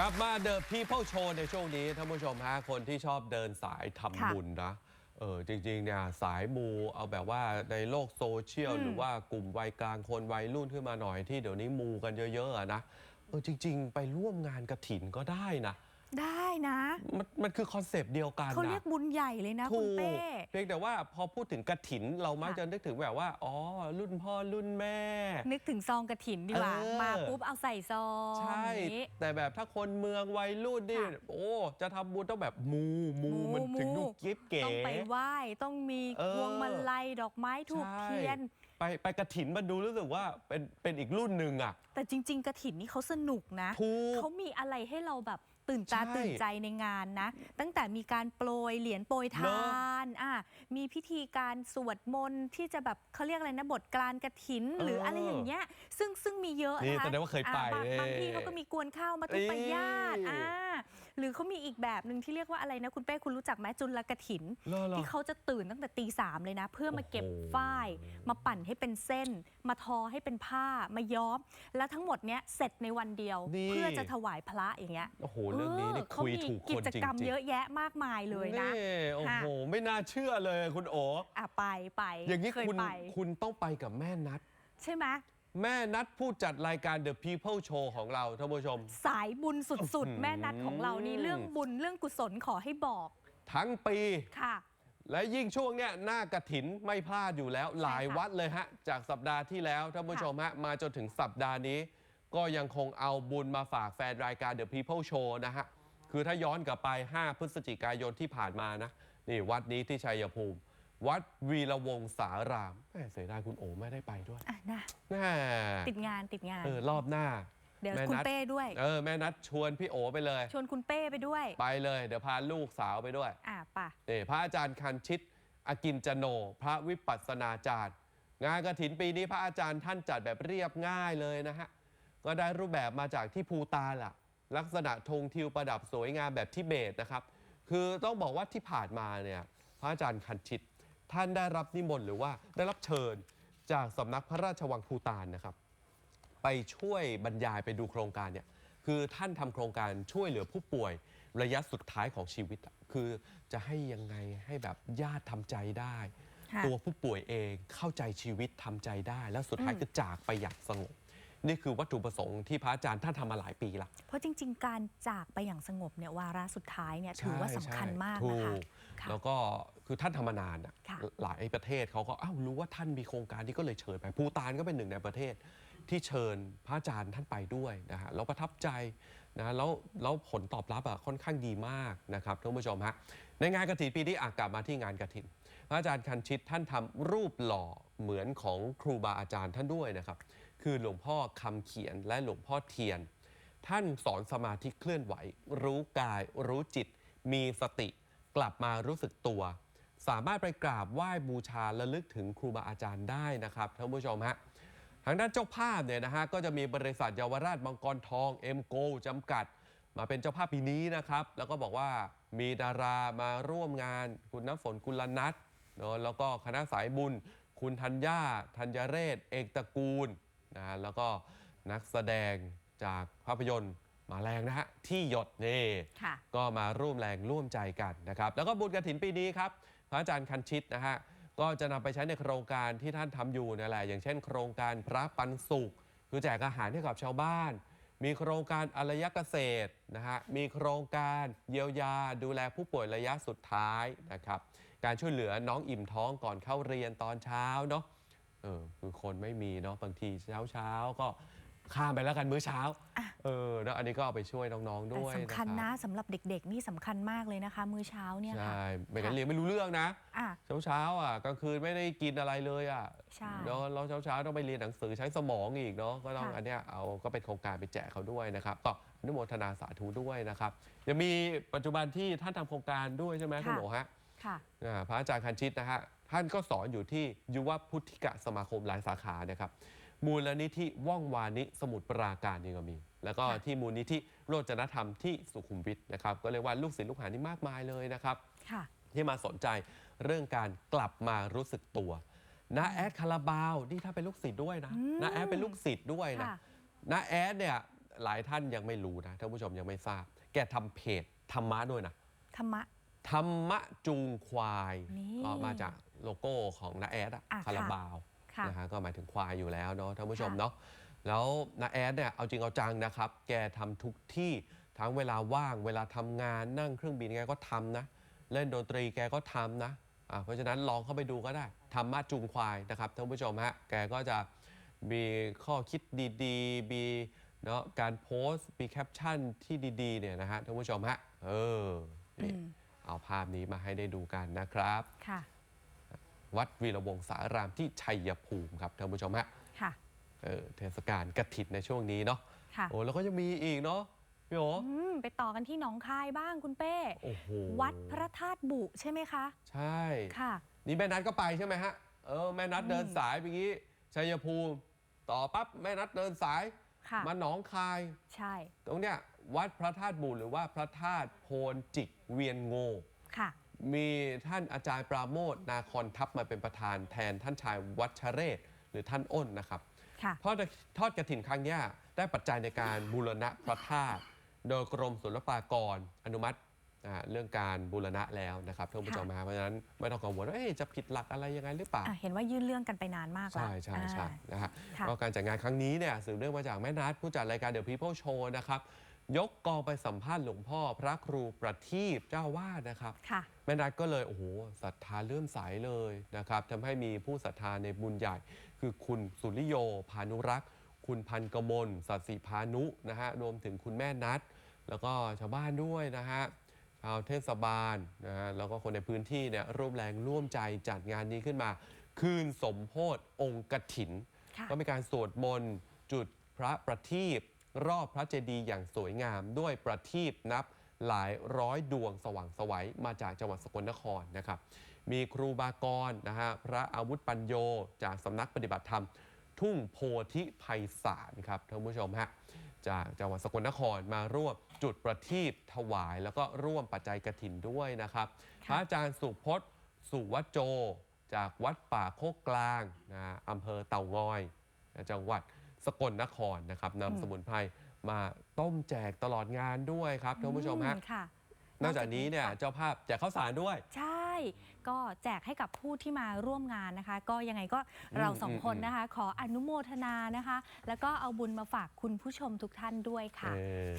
กลับมาเดอะพีเ l ิ s โชว์ในช่วงนี้ท่านผู้ชมฮะคนที่ชอบเดินสายทำค่ะบุญนะเออจริงๆเนี่ยสายมูเอาแบบว่าในโลกโซเชียลอืมหรือว่ากลุ่มวัยกลางคนวัยรุ่นขึ้นมาหน่อยที่เดี๋ยวนี้มูกันเยอะๆอะนะเออจริง ๆ ไปร่วมงานกระถินก็ได้นะ ได้นะ มันมันคือคอนเซปต์เดียวกันเขาเรียนะกบุญใหญ่เลยนะถูคุณกเป้ เพียงแต่ว่าพอพูดถึงกระถิน เรามักค่ะ จะนึกถึงแบบว่า อ๋อ รุ่นพ่อรุ่นแม่ นึกถึงซองกระถินดีกว่า เออ มาปุ๊บเอาใส่ซองใช่ อย่างนี้ แต่แบบถ้าคนเมืองวัยรุ่นนี่ค่ะโอ้ จะทำบุญต้องแบบมูมูมูมันถึงมู ดูกิ๊บเก๋ ต้องไปไหว้ต้องมีเออ พวงมาลัยดอกไม้ถูกใช่เทียนไปไปกระถินมันดูรู้สึกว่าเป็นเป็นอีกรุ่นหนึ่งอะ แต่จริง ๆ กระถินนี่เขาสนุกนะ ถูก เขามีอะไรให้เราแบบ ตื่นตาใช่ตื่นใจในงานนะ ตั้งแต่มีการโปรยเหรียญโปรยทเนอะานอะมีพิธีการสวดมนต์ที่จะแบบเขาเรียกอะไรนะบทกลารกระถิน หรือเออออะไรอย่างเงี้ยซึ่งซึ่งมีเยอะนี่นะคะแสดงว่าเคยไปอะบางบางที่เขาก็มีกวนข้าวมาทุปยาตนี่อ่า หรือเขามีอีกแบบหนึ่งที่เรียกว่าอะไรนะคุณเป้คุณรู้จักไหมจุลกระถิน เหรอเหรอ ที่เขาจะตื่นตั้งแต่ตีสามเลยนะ เพื่อมาเก็บโอ้โหฝ้าย มาปั่นให้เป็นเส้น มาทอให้เป็นผ้ามาย้อม แล้วทั้งหมดเนี้ยเสร็จในวันเดียว นี่ เพื่อจะถวายพระอย่างเงี้ยโอ้โห เรื่องนี้นี่เออเขาคุยมีถูกกิคนจจริงกรรมๆเยอะแยะมากมายเลยนะโอ้ค่ะโห ไม่น่าเชื่อเลยคุณโอ อะไปไปอย่างนี้เคยคุณไป คุณต้องไปกับแม่นัด ใช่ไหม แม่นัดผู้จัดรายการ The People Show ของเราท่านผู้ชม สายบุญสุดอื้อหือๆแม่นัดของเรานี่เรื่องบุญเรื่องกุศลขอให้บอกทั้งปี ค่ะ และยิ่งช่วงเนี้ยหน้ากระถินไม่พลาดอยู่แล้ว หลายวัดเลยฮะ จากสัปดาห์ที่แล้วท่านผู้ชมฮะมาจนถึงสัปดาห์นี้ ก็ยังคงเอาบุญมาฝากแฟนรายการ The People Show นะฮะ คือถ้าย้อนกลับไป 5 พฤศจิกายนที่ผ่านมานะ นี่วัดนี้ที่ชัยภูมิ วัดวีระวงศารามแหม่เสียดายคุณโอไม่ได้ไปด้วยอะนะแหม่ติดงานติดงาน เออรอบหน้า เดี๋ยวแม่คุณนัด เป้ด้วย เออแม่นัดชวนพี่โอไปเลย ชวนคุณเป้ไปด้วย ไปเลย เดี๋ยวพาลูกสาวไปด้วย อะป่ะ นี่พระอาจารย์คันชิต อากินจโน พระวิปัสสนาจารย์ งานกระถินปีนี้พระอาจารย์ท่านจัดแบบเรียบง่ายเลยนะฮะ ก็ได้รูปแบบมาจากที่ภูตานล่ะ ลักษณะธงทิวประดับสวยงามแบบทิเบตนะครับ คือต้องบอกว่าที่ผ่านมาเนี่ย พระอาจารย์คันชิต ท่านได้รับนิมนต์หรือว่าได้รับเชิญจากสำนักพระราชวังภูตานนะครับ ไปช่วยบรรยายไปดูโครงการเนี่ยคือท่านทำโครงการช่วยเหลือผู้ป่วยระยะสุดท้ายของชีวิตอะคือจะให้ยังไงให้แบบญาติทำใจได้ ค่ะ ตัวผู้ป่วยเองเข้าใจชีวิตทำใจได้ แล้วสุดท้ายอืมก็จากไปอย่างสงบ นี่คือวัตถุประสงค์ที่พระอาจารย์ท่านทำมาหลายปีละ เพราะจริง ๆ การจากไปอย่างสงบเนี่ยวาระสุดท้ายเนี่ยถือว่าสำคัญมากถูนะคะกค่ะ แล้วก็ คือท่านทำมานานอะค่ะ หลายประเทศเขาก็อ้าวรู้ว่าท่านมีโครงการนี้ก็เลยเชิญไปภูตานก็เป็นหนึ่งในประเทศ ที่เชิญพระอาจารย์ท่านไปด้วยนะฮะแล้วประทับใจนะแล้วแล้วผลตอบรับอะค่อนข้างดีมากนะครับท่านผู้ชมฮะในงานกระถินปีนี้อะกลับมาที่งานกระถิน พระอาจารย์คันชิตท่านทำรูปหล่อเหมือนของครูบาอาจารย์ท่านด้วยนะครับ คือหลวงพ่อคำเขียนและหลวงพ่อเทียน ท่านสอนสมาธิเคลื่อนไหว รู้กายรู้จิต มีสติ กลับมารู้สึกตัว สามารถไปกราบไหว้บูชาและลึกถึงครูบาอาจารย์ได้นะครับท่านผู้ชมฮะทางด้านเจ้าภาพเนี่ยนะฮะก็จะมีบริษัทเยาวราชมังกรทองเอ็มโกจำกัด มาเป็นเจ้าภาพปีนี้นะครับ แล้วก็บอกว่ามีดารามาร่วมงานคุณน้ำฝนกุลนัทเนาะแล้วก็คณะสายบุญ คุณธัญญาธัญเรศ เอกตระกูลนะฮะแล้วก็นักแสดงจากภาพยนตร์มาแรงนะฮะที่หยดนี่ค่ะก็มาร่วมแรงร่วมใจกันนะครับ แล้วก็บุญกระถินปีนี้ครับ พระอาจารย์คันชิตนะฮะก็จะนำไปใช้ในโครงการที่ท่านทำอยู่นั่แหละอย่างเช่น โครงการพระปันสุขคือแจกอาหารให้กับชาวบ้าน มีโครงการอารยเกษตรนะฮะมีโครงการเยียวยา ดูแลผู้ป่วยระยะสุดท้ายนะครับการช่วยเหลือน้องอิ่มท้องก่อนเข้าเรียนตอนเช้าเนาะเออคือคนไม่มีเนาะบางทีเช้าเช้าก็ ข้ามไปแล้วกันมื้อเช้า อะ เออแล้วอันนี้ก็เอาไปช่วยน้อง ๆ แต่ด้วยสำคัญรับนะสำหรับเด็กๆ นี่สำคัญมากเลยนะคะ มื้อเช้าเนี่ยค่ะ ใช่ ไม่งั้นเรียนไม่รู้เรื่องนะ อะเช้าเช้าๆอะกลางคืนไม่ได้กินอะไรเลยอะใช่เนาะแล้วเช้าเช้าๆต้องไปเรียนหนังสือใช้สมองอีกเนาะก็ต้องค่ะ อันเนี้ยเอาก็เป็นโครงการไปแจกเขาด้วยนะครับก็อนุโมทนาสาธุด้วยนะครับยังมีปัจจุบันที่ท่านทำโครงการด้วยใช่ไหมคุณหนูฮะค่ะ อ่าพระอาจารย์คันชิตนะฮะท่านก็สอนอยู่ที่ยุวพุทธิกะสมาคมหลายสาขานะครับ มูลนิธิว่องวานิสมุทรปราการนี่ก็มี แล้วก็ค่ะที่มูลนิธิโรจนธรรมที่สุขุมวิทนะครับ ก็เรียกว่าลูกศิษย์ลูกหานี่มากมายเลยนะครับ ค่ะ ที่มาสนใจเรื่องการกลับมารู้สึกตัวนะแอดคาราบาวนี่ถ้าเป็นลูกศิษย์ด้วยนะอืมนะแอดเป็นลูกศิษย์ด้วยนะค่ะนะแอดเนี่ยหลายท่านยังไม่รู้นะท่านผู้ชมยังไม่ทราบ แกทำเพจธรรมะด้วยนะ ธรรมะ ธรรมะจูงควายนี่ก็มาจากโลโก้ของนาแอดอะอะคาราค่ะบาวค่ะ นะฮะก็หมายถึงควายอยู่แล้วเนาะท่านผู้ชมค่ะเนาะแล้วนาแอดเนี่ยเอาจริงเอาจังนะครับ แกทำทุกที่ทั้งเวลาว่างเวลาทำงานนั่งเครื่องบินแกก็ทำนะ เล่นดนตรีแกก็ทำนะอะเพราะฉะนั้นลองเข้าไปดูก็ได้ธรรมะจูงควายนะครับท่านผู้ชมฮะแกก็จะมีข้อคิดดีๆมีเนาะการโพสต์มีแคปชั่นที่ดีๆเนี่ยนะฮะท่านผู้ชมฮะเออนี่อืมเอาภาพนี้มาให้ได้ดูกันนะครับค่ะ วัดวีระวงศารามที่ชัยภูมิครับท่านผู้ชมฮะค่ะ เออเทศกาลกฐินในช่วงนี้เนาะค่ะโอ้แล้วก็ยังมีอีกเนาะพี่โออืมไปต่อกันที่หนองคายบ้างคุณเป้ โอ้โหวัดพระธาตุบุใช่ไหมคะ ใช่ ค่ะ นี่แม่นัดก็ไปใช่ไหมฮะ เออแม่นัดอืมเดินสายไปงี้ชัยภูมิ ต่อปั๊บแม่นัดเดินสาย ค่ะ มาหนองคาย ใช่ ตรงเนี้ยวัดพระธาตุบุหรือว่าพระธาตุโพนจิกเวียนโงค่ะ มีท่านอาจารย์ปราโมทนาคอนทัพมาเป็นประธานแทนท่านชายวัชเรศ หรือท่านอ้นนะครับค่ะ ทอดทอดกระถินครั้งเนี้ยได้ปัจจัยในการบูรณะพระธาตุโดยกรมศุลปากรอนุมัติอ่าเรื่องการบูรณะแล้วนะครับท่านผู้ชมฮะเพราะฉะนั้นไม่ต้องกังวลว่าเอ๊ะจะผิดหลักอะไรยังไงหรือเปล่า อะเห็นว่ายื่นเรื่องกันไปนานมากแล้วใช่ใช่ใช่อ่า นะฮะค่ะ ก็การจัดงานครั้งนี้เนี่ยสืบเนื่องมาจากแม่นัดผู้จัดรายการ The People Show นะครับ ยกกองไปสัมภาษณ์หลวงพ่อ พระครูประทีปเจ้าวาดนะครับ ค่ะ แม่นัดก็เลยโอ้โหศรัทธาเลื่อมใสเลยนะครับทำให้มีผู้ศรัทธาในบุญใหญ่ คือคุณสุริโยพานุรักษ์ คุณพันกมลสัตย์สิพานุนะฮะรวมถึงคุณแม่นัด แล้วก็ชาวบ้านด้วยนะฮะชาวเทศบาลนะฮะแล้วก็คนในพื้นที่เนี่ยร่วมแรงร่วมใจจัดงานนี้ขึ้นมา คืนสมโพธองค์กถิน ค่ะ ก็มีการสวดมนต์จุดพระประทีป รอบพระเจดีย์อย่างสวยงามด้วยประทีปนับหลายร้อยดวงสว่างไสวัยมาจากจังหวัดสกลนครนะครับ มีครูบากรนะฮะพระอาวุธปัญโยจากสำนักปฏิบัติธรรม ทุ่งโพธิไพศาลครับท่านผู้ชมฮะจากจังหวัดสกลนครมาร่วมจุดประทีปถวาย แล้วก็ร่วมปัจจัยกระถินด้วยนะครับพระอาจารย์สุพจน์สุวัจโจ จากวัดป่าโคกกลางนะอำเภอเต่างอยจังหวัด สกลนครนะครับอืมนำสมุนไพรมาต้มแจกตลอดงานด้วยครับท่านผู้ชมฮะอืค่ะ นอกจากนี้เนี่ยเจ้าภาพแจกข้าวสารด้วย ใช่ ก็แจกให้กับผู้ที่มาร่วมงานนะคะ ก็ยังไงก็เราสองอืมคนอืมนะคะ ขออนุโมทนานะคะ แล้วก็เอาบุญมาฝากคุณผู้ชมทุกท่านด้วยค่ะเออ